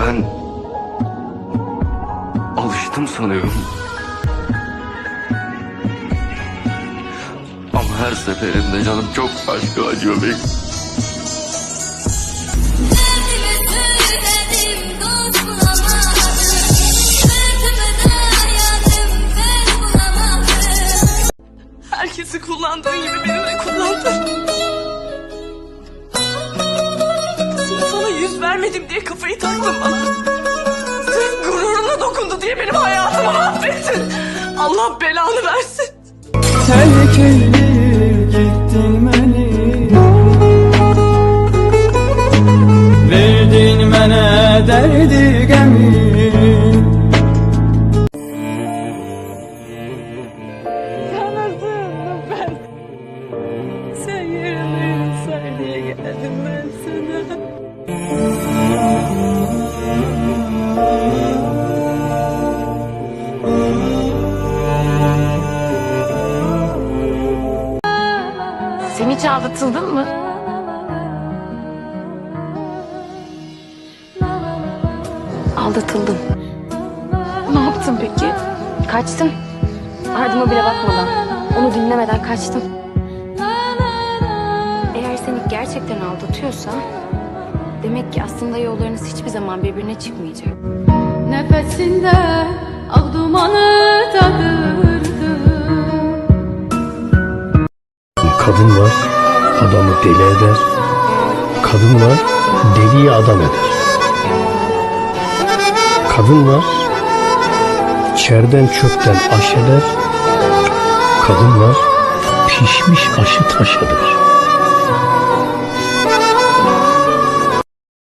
Ben alıştım sanıyorum. Ama her seferinde canım çok başka acıyor benim. Herkesi kullandığın gibi beni de kullandın. Yüz vermedim diye kafayı taktın bana. Sırf gururuna dokundu diye benim hayatımı mahvettin. Allah belanı versin. Terk edip gittin beni Verdin mənə dərdi qəmi Hiç aldatıldın mı? Aldatıldım. Ne yaptın peki? Kaçtım. Ardıma bile bakmadan. Onu dinlemeden kaçtım. Eğer seni gerçekten aldatıyorsa... Demek ki aslında yollarınız hiçbir zaman birbirine çıkmayacak. Nefesinde Kadın var, adamı deli eder. Kadın var, deliyi adam eder. Kadın var, çerden çöpten aş eder. Kadın var, pişmiş aşı taş eder.